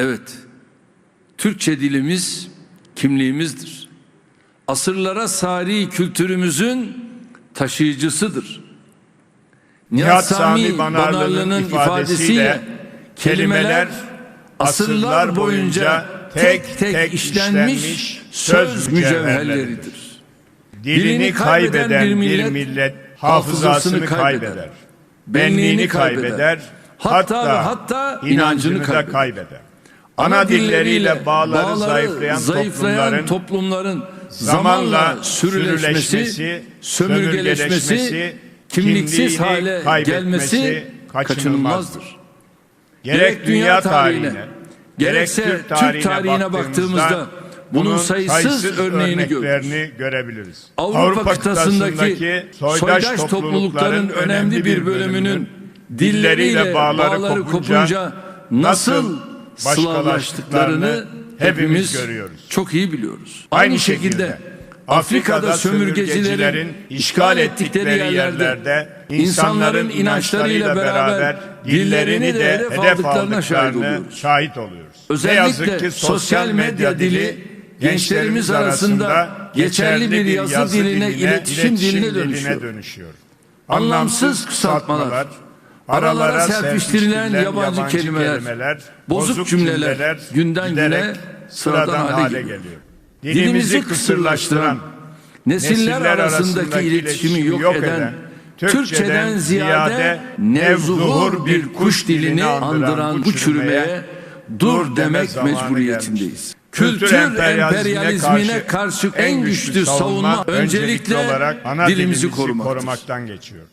Evet, Türkçe dilimiz kimliğimizdir. Asırlara sari kültürümüzün taşıyıcısıdır. Nihat Sami Banarlı'nın ifadesiyle kelimeler asırlar boyunca tek tek işlenmiş söz mücevherleridir. Dilini kaybeden bir millet hafızasını kaybeder. Benliğini kaybeder. Hatta hatta inancını da kaybeder. Ana dilleriyle bağları zayıflayan, toplumların toplumların zamanla sürüleşmesi, sömürgeleşmesi, kimliksiz hale gelmesi kaçınılmazdır. gerek dünya tarihine, gerekse Türk tarihine baktığımızda bunun sayısız örneğini görürüz. görebiliriz. Avrupa kıtasındaki soydaş toplulukların önemli bir bölümünün dilleriyle bağları kopunca nasıl Slavlaştıklarını hepimiz görüyoruz. çok iyi biliyoruz. Aynı Aynı şekilde şekilde Afrika'da sömürgecilerin işgal ettikleri yerlerde insanların inançlarıyla beraber dillerini de hedef aldıklarına şahit oluyoruz. şahit oluyoruz. Ne Özellikle yazık ki sosyal medya dili gençlerimiz arasında geçerli bir yazı diline, iletişim diline dönüşüyor. Anlamsız kısaltmalar, aralara serpiştirilen yabancı kelimeler, bozuk cümleler günden güne sıradan hale geliyor. Dilimizi kısırlaştıran, nesiller arasındaki iletişimi yok eden, Türkçeden ziyade nevzuhur bir kuş dilini andıran bu çürümeye dur demek mecburiyetindeyiz. Kültür emperyalizmine karşı en güçlü savunma öncelikle ana dilimizi korumaktır. korumaktan geçiyor.